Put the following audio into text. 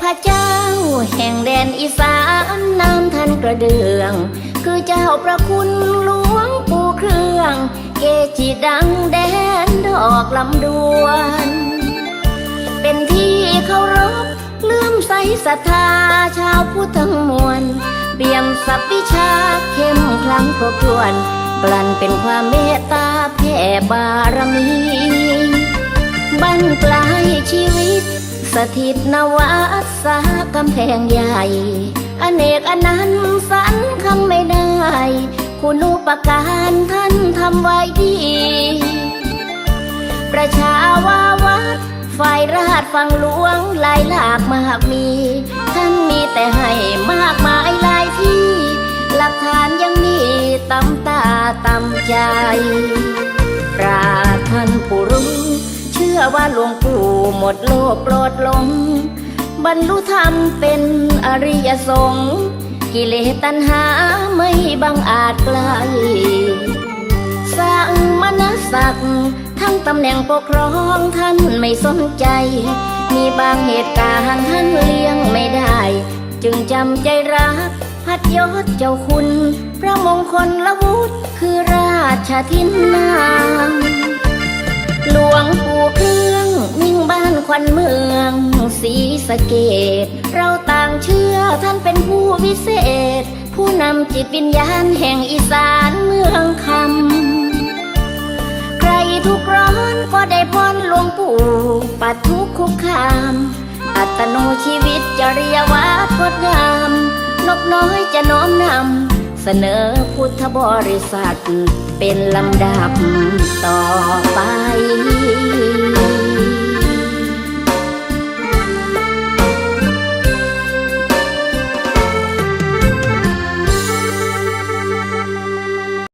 พเจ้า แห่งแดนอีสานน้ำทันกระเดือง คือเจ้าประคุณหลวงปู่เครื่อง เกจิดังแดนดอกลำดวน เป็นที่เคารพเลื่อมใสศรัทธาชาวพุทธทั้งมวลเปี่ยมสัพวิชาเข้มขลังครบถ้วน กลั่นเป็นความเมตตาแผ่บารมี ปลายชีวิต สถิตนวัดสากำแพงใหญ่ อเนกอนันต์สันคำไม่ได้ คุณูปการท่านทำไว้ดี ประชาวาวัดฝ่ายราชฝั่งหลวงลายหลากมากมี ท่านมีแต่ให้มากมายหลายที่ หลักฐานยังมีตำตาตำใจ อว่าหลวงปู่หมดโลกโปรดลง บรรลุธรรมเป็นอริยสงฆ์กิเลสตัณหาไม่บังอาจไกลสร้างมนศักดิ์ทั้งตำแหน่งปกครองท่านไม่สนใจ มีบางเหตุการณ์ท่านเลี้ยงไม่ได้ จึงจำใจรัก พัดยศเจ้าคุณ พระมงคลละวุธคือราชทินนาม หลวงปู่เครื่องมิ่งบ้านควันเมืองศรีสะเกดเราต่างเชื่อท่านเป็นผู้วิเศษ ผู้นำจิตวิญญาณแห่งอีสานเมืองคำ ใครทุกร้อนก็ได้พรหลวงปู่ปัดทุกข์คุกคาม อัตโนชีวิตจริยวัตรงดงาม นกน้อยจะน้อมนำเสนอพุทธบริษัทเป็นลำดับต่อไป